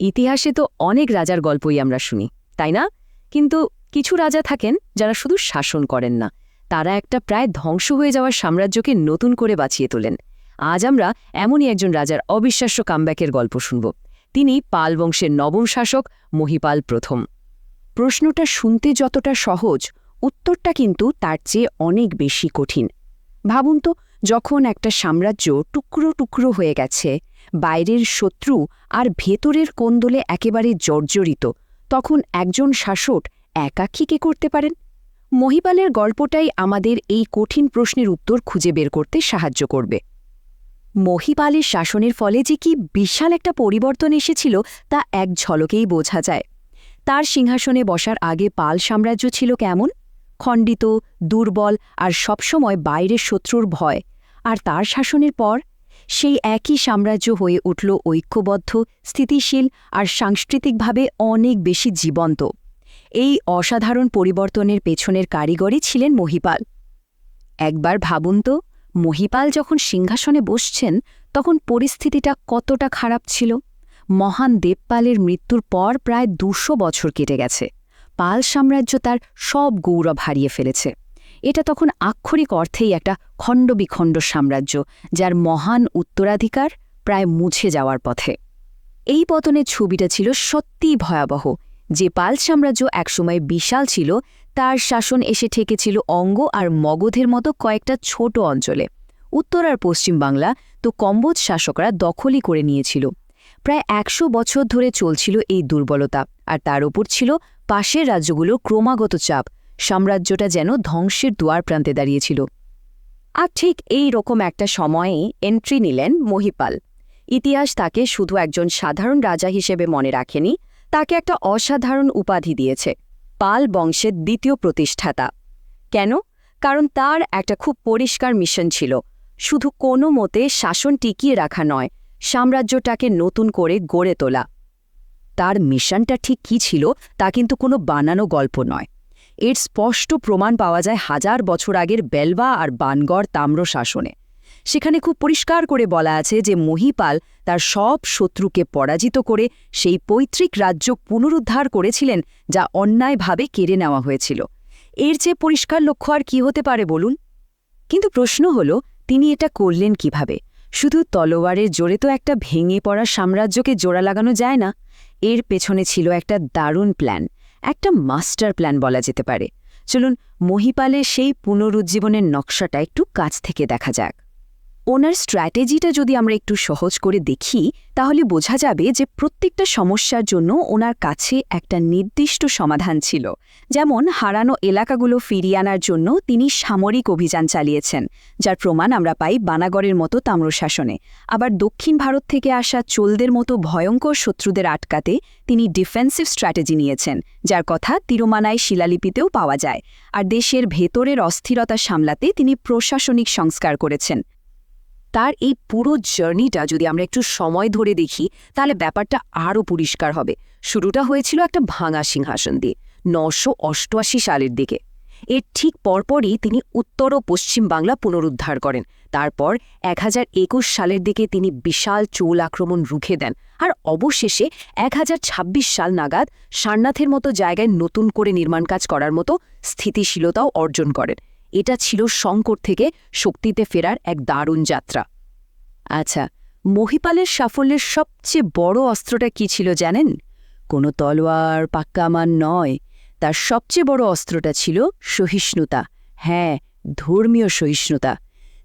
ইতিহাসে তো অনেক রাজার গল্পই আমরা শুনি, তাই না? কিন্তু কিছু রাজা থাকেন যারা শুধু শাসন করেন না, তারা একটা প্রায় ধ্বংস হয়ে যাওয়ার সাম্রাজ্যকে নতুন করে বাঁচিয়ে তোলেন। আজ আমরা এমনই একজন রাজার অবিশ্বাস্য কামব্যাকের গল্প শুনব। তিনি পাল বংশের নবম শাসক, মহিপাল প্রথম। প্রশ্নটা শুনতে যতটা সহজ, উত্তরটা কিন্তু তার চেয়ে অনেক বেশি কঠিন। ভাবুন তো, যখন একটা সাম্রাজ্য টুকরো টুকরো হয়ে গেছে বাইরের শত্রু আর ভেতরের কোন্দলে একেবারে জর্জরিত, তখন একজন শাসক একা কি কে করতে পারেন? মহিপালের গল্পটাই আমাদের এই কঠিন প্রশ্নের উত্তর খুঁজে বের করতে সাহায্য করবে। মহিপালের শাসনের ফলে যে কি বিশাল একটা পরিবর্তন এসেছিল তা এক ঝলকেই বোঝা যায়। তার সিংহাসনে বসার আগে পাল সাম্রাজ্য ছিল কেমন? খণ্ডিত, দুর্বল আর সবসময় বাইরের শত্রুর ভয়। আর তার শাসনের পর সেই একই সাম্রাজ্য হয়ে উঠল ঐক্যবদ্ধ, স্থিতিশীল আর সাংস্কৃতিকভাবে অনেক বেশি জীবন্ত। এই অসাধারণ পরিবর্তনের পেছনের কারিগরই ছিলেন মহিপাল। একবার ভাবুন তো, মহিপাল যখন সিংহাসনে বসছেন, তখন পরিস্থিতিটা কতটা খারাপ ছিল। মহান দেবপালের মৃত্যুর পর প্রায় দুশো বছর কেটে গেছে। পাল সাম্রাজ্য তার সব গৌরব হারিয়ে ফেলেছে। এটা তখন আক্ষরিক অর্থেই একটা খণ্ডবিখণ্ড সাম্রাজ্য, যার মহান উত্তরাধিকার প্রায় মুছে যাওয়ার পথে। এই পতনের ছবিটা ছিল সত্যিই ভয়াবহ। যে পাল সাম্রাজ্য একসময় বিশাল ছিল, তার শাসন এসে ঠেকেছিল অঙ্গ আর মগধের মতো কয়েকটা ছোট অঞ্চলে। উত্তর আর পশ্চিম বাংলা তো কম্বোজ শাসকরা দখলই করে নিয়েছিল। প্রায় একশো বছর ধরে চলছিল এই দুর্বলতা, আর তার ওপর ছিল পাশের রাজ্যগুলোর ক্রমাগত চাপ সাম্রাজ্যটা যেন ধ্বংসের দুয়ার প্রান্তে দাঁড়িয়েছিল। আর ঠিক এই রকম একটা সময়ে এন্ট্রি নিলেন মহিপাল। ইতিহাস তাকে শুধু একজন সাধারণ রাজা হিসেবে মনে রাখেনি, তাকে একটা অসাধারণ উপাধি দিয়েছে, পাল বংশের দ্বিতীয় প্রতিষ্ঠাতা। কেন? কারণ তার একটা খুব পরিষ্কার মিশন ছিল, শুধু কোনো মতে শাসন টিকিয়ে রাখা নয়, সাম্রাজ্যটাকে নতুন করে গড়ে তোলা। তার মিশনটা ঠিক কী ছিল তা কিন্তু কোনো বানানো গল্প নয়। এর স্পষ্ট প্রমাণ পাওয়া যায় হাজার বছর আগের বেলবা আর বানগড় তাম্র শাসনে। সেখানে খুব পরিষ্কার করে বলা আছে যে মহিপাল তার সব শত্রুকে পরাজিত করে সেই পৈতৃক রাজ্য পুনরুদ্ধার করেছিলেন যা অন্যায়ভাবে কেড়ে নেওয়া হয়েছিল। এর চেয়ে পরিষ্কার লক্ষ্য আর কি হতে পারে বলুন? কিন্তু প্রশ্ন হল, তিনি এটা করলেন কীভাবে? শুধু তলোয়ারের জোরে তো একটা ভেঙে পড়া সাম্রাজ্যকে জোড়া লাগানো যায় না। এর পেছনে ছিল একটা দারুণ প্ল্যান একটা মাস্টার প্ল্যান বলা যেতে পারে। চলুন, মহিপালের সেই পুনরুজ্জীবনের নকশাটা একটু কাছ থেকে দেখা যাক। ওনার স্ট্র্যাটেজিটা যদি আমরা একটু সহজ করে দেখি, তাহলে বোঝা যাবে যে প্রত্যেকটা সমস্যার জন্য ওনার কাছে একটা নির্দিষ্ট সমাধান ছিল। যেমন হারানো এলাকাগুলো ফিরিয়ে আনার জন্য তিনি সামরিক অভিযান চালিয়েছেন, যার প্রমাণ আমরা পাই বানাগড়ের মতো তাম্রশাসনে। আবার দক্ষিণ ভারত থেকে আসা চোলদের মতো ভয়ঙ্কর শত্রুদের আটকাতে তিনি ডিফেন্সিভ স্ট্র্যাটেজি নিয়েছেন, যার কথা তিরোমানায় শিলালিপিতেও পাওয়া যায়। আর দেশের ভেতরের অস্থিরতা সামলাতে তিনি প্রশাসনিক সংস্কার করেছেন। তার এই পুরো জার্নিটা যদি আমরা একটু সময় ধরে দেখি, তাহলে ব্যাপারটা আরও পরিষ্কার হবে। শুরুটা হয়েছিল একটা ভাঙা সিংহাসন দিয়ে, নশো সালের দিকে। এর ঠিক পরপরই তিনি উত্তর ও পশ্চিম বাংলা পুনরুদ্ধার করেন। তারপর এক হাজার একুশ সালের দিকে তিনি বিশাল চোল আক্রমণ রুখে দেন আর অবশেষে এক হাজার ছাব্বিশ সাল নাগাদ সারনাথের মতো জায়গায় নতুন করে নির্মাণ কাজ করার মতো স্থিতিশীলতাও অর্জন করেন। এটা ছিল সংকট থেকে শক্তিতে ফেরার এক দারুণ যাত্রা। আচ্ছা মহিপালের সাফল্যের সবচেয়ে বড় অস্ত্রটা কি ছিল জানেন? কোনো তলোয়ার পাক্কামান নয়। তার সবচেয়ে বড় অস্ত্রটা ছিল সহিষ্ণুতা। হ্যাঁ ধর্মীয় সহিষ্ণুতা।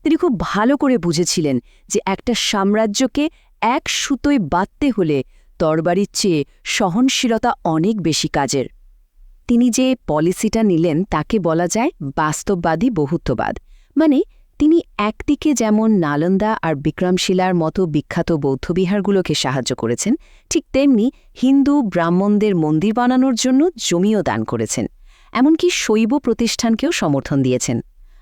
তিনি খুব ভালো করে বুঝেছিলেন যে একটা সাম্রাজ্যকে এক সুতোয় বাঁধতে হলে তরবারির চেয়ে সহনশীলতা অনেক বেশি কাজের। তিনি যে পলিসিটা নিলেন তাকে বলা যায় বাস্তববাদী বহুত্ববাদ। মানে তিনি একদিকে যেমন নালন্দা আর বিক্রমশিলার মতো বিখ্যাত বৌদ্ধবিহারগুলোকে সাহায্য করেছেন, ঠিক তেমনি হিন্দু ব্রাহ্মণদের মন্দির বানানোর জন্য জমিও দান করেছেন। এমনকি শৈব প্রতিষ্ঠানকেও সমর্থন দিয়েছেন।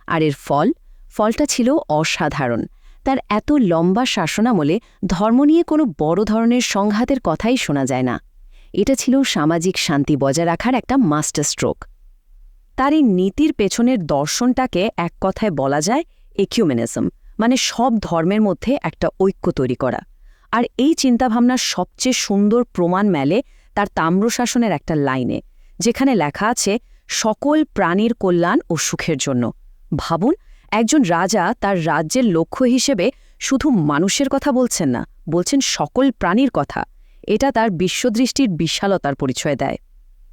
আর এর ফল, ফলটা ছিল অসাধারণ। তার এত লম্বা শাসনামলে ধর্ম নিয়ে কোনো বড় ধরনের সংঘাতের কথাই শোনা যায় না। এটা ছিল সামাজিক শান্তি বজায় রাখার একটা মাস্টার স্ট্রোক। তার এই নীতির পেছনের দর্শনটাকে এক কথায় বলা যায় একিউমেনিজম মানে সব ধর্মের মধ্যে একটা ঐক্য তৈরি করা। আর এই চিন্তাভাবনার সবচেয়ে সুন্দর প্রমাণ মেলে তার তাম্রশাসনের একটা লাইনে, যেখানে লেখা আছে, সকল প্রাণীর কল্যাণ ও সুখের জন্য। ভাবুন, একজন রাজা তার রাজ্যের লক্ষ্য হিসেবে শুধু মানুষের কথা বলছেন না, বলছেন সকল প্রাণীর কথা। এটা তার বিশ্বদৃষ্টির বিশালতার পরিচয় দেয়।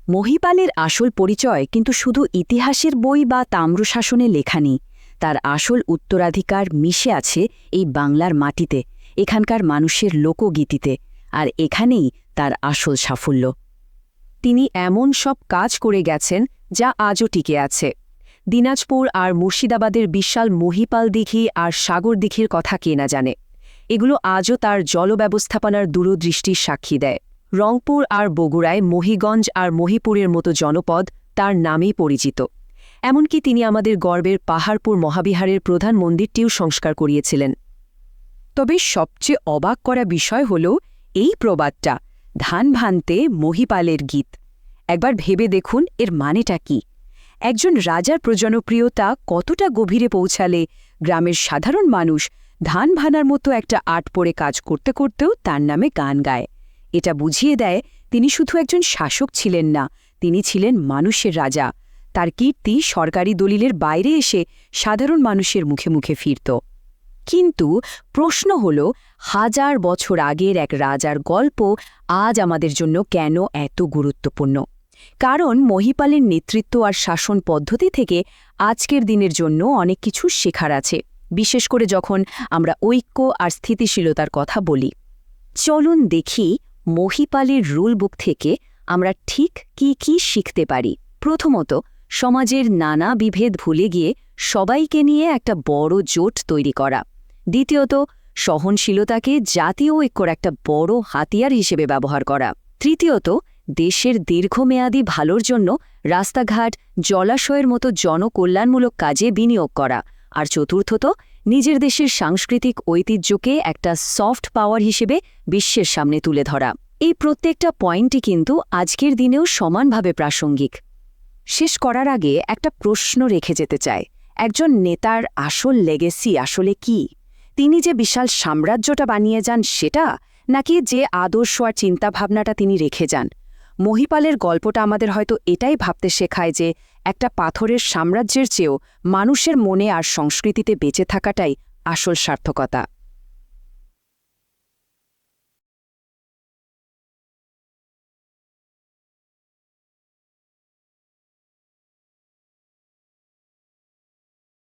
মহিপালের আসল পরিচয় কিন্তু শুধু ইতিহাসের বই বা তাম্রশাসনে লেখা নেই। তার আসল উত্তরাধিকার মিশে আছে এই বাংলার মাটিতে, এখানকার মানুষের লোকগীতিতে, আর এখানেই তার আসল সাফল্য। তিনি এমন সব কাজ করে গেছেন যা আজও টিকে আছে। দিনাজপুর আর মুর্শিদাবাদের বিশাল মহিপাল দিঘি আর সাগর দিঘির কথা কে না জানে। এগুলো আজও তার জলব্যবস্থাপনার দূরদৃষ্টির সাক্ষী দেয়। রংপুর আর বগুড়ায় মহিগঞ্জ আর মহিপুরের মতো জনপদ তার নামেই পরিচিত। এমনকি তিনি আমাদের গর্বের পাহাড়পুর মহাবিহারের প্রধান মন্দিরটিও সংস্কার করিয়েছিলেন। তবে সবচেয়ে অবাক করা বিষয় হল এই প্রবাদটা, ধান ভানতে মহিপালের গীত। একবার ভেবে দেখুন এর মানেটা কি। একজন রাজার প্রজনপ্রিয়তা কতটা গভীরে পৌঁছালে গ্রামের সাধারণ মানুষ ধান ভানার মতো একটা আট পড়ে কাজ করতে করতেও তার নামে গান গায়। এটা বুঝিয়ে দেয়, তিনি শুধু একজন শাসক ছিলেন না, তিনি ছিলেন মানুষের রাজা। তার কীর্তি সরকারি দলিলের বাইরে এসে সাধারণ মানুষের মুখে মুখে ফিরত। কিন্তু প্রশ্ন হল, হাজার বছর আগের এক রাজার গল্প আজ আমাদের জন্য কেন এত গুরুত্বপূর্ণ? কারণ মহিপালের নেতৃত্ব আর শাসন পদ্ধতি থেকে আজকের দিনের জন্য অনেক কিছু শেখার আছে। বিশেষ করে যখন আমরা ঐক্য আর স্থিতিশীলতার কথা বলি। চলুন দেখি মহিপালের রুল বুক থেকে আমরা ঠিক কি কি শিখতে পারি। প্রথমত, সমাজের নানা বিভেদ ভুলে গিয়ে সবাইকে নিয়ে একটা বড় জোট তৈরি করা। দ্বিতীয়ত, সহনশীলতাকে জাতীয় ঐক্যর একটা বড় হাতিয়ার হিসেবে ব্যবহার করা। তৃতীয়ত, দেশের দীর্ঘমেয়াদী ভালোর জন্য রাস্তাঘাট, জলাশয়ের মতো জনকল্যাণমূলক কাজে বিনিয়োগ করা। আর চতুর্থত, নিজের দেশের সাংস্কৃতিক ঐতিহ্যকে একটা সফট পাওয়ার হিসেবে বিশ্বের সামনে তুলে ধরা। এই প্রত্যেকটা পয়েন্টই কিন্তু আজকের দিনেও সমানভাবে প্রাসঙ্গিক। শেষ করার আগে একটা প্রশ্ন রেখে যেতে চায় একজন নেতার আসল লেগেসি আসলে কি? তিনি যে বিশাল সাম্রাজ্যটা বানিয়ে যান সেটা, নাকি যে আদর্শ আর চিন্তাভাবনাটা তিনি রেখে যান? মহিপালের গল্পটা আমাদের হয়তো এটাই ভাবতে শেখায় যে একটা পাথরের সাম্রাজ্যের চেয়েও মানুষের মনে আর সংস্কৃতিতে বেঁচে থাকাটাই আসল সার্থকতা।